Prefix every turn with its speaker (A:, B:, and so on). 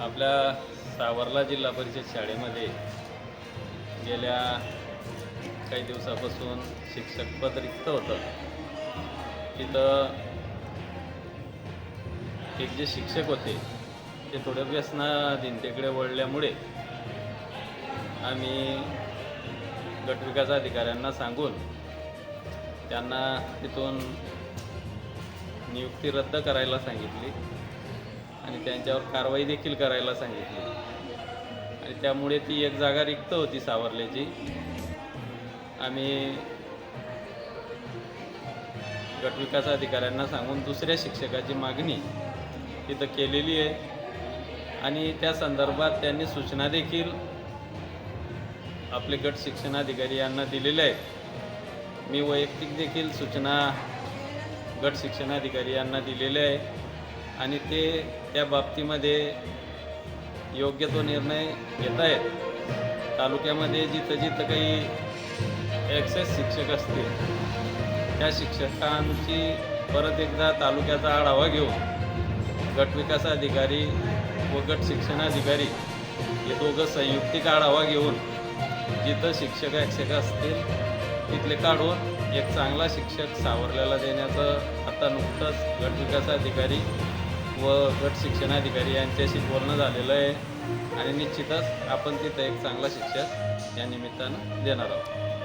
A: आपल्या सावरला जिल्हा परिषद शाळेमध्ये गेल्या काही दिवसापासून शिक्षक पद रिक्त होतं. तिथं एक जे शिक्षक होते ते थोड्या व्यसनाधीनतेकडे वळल्यामुळे आम्ही गटविकास अधिकाऱ्यांना सांगून त्यांना तिथून नियुक्ती रद्द करायला सांगितली. आणि त्यांच्यावर कारवाई देखील करायला सांगितली. आणि त्यामुळे ती एक जागा रिक्त होती सावरल्याची आम्ही गटविकास अधिकाऱ्यांना सांगून दुसऱ्या शिक्षकाची मागणी तिथं केलेली आहे. आणि त्या संदर्भात त्यांनी सूचना देखील आपले गट शिक्षणाधिकारी यांना दिलेल्या आहेत. मी वैयक्तिक देखील सूचना गट शिक्षणाधिकारी यांना दिलेल्या आहे आणि ते त्या बाबतीमध्ये योग्य तो निर्णय घेत आहेत तालुक्यामध्ये जिथं जिथं काही एक्सेस शिक्षक असतील त्या शिक्षकांची परत एकदा तालुक्याचा आढावा घेऊन गटविकास अधिकारी व गट शिक्षणाधिकारी हे दोघं संयुक्तिक आढावा घेऊन जिथं शिक्षक शिक्षक असतील तिथले काढून एक चांगला शिक्षक सावरल्याला देण्याचं आता नुकतंच गटविकास अधिकारी व गट शिक्षणाधिकारी यांच्याशी बोलणं झालेलं आहे. आणि निश्चितच आपण तिथं एक चांगला शिक्षक या निमित्तानं देणार आहोत.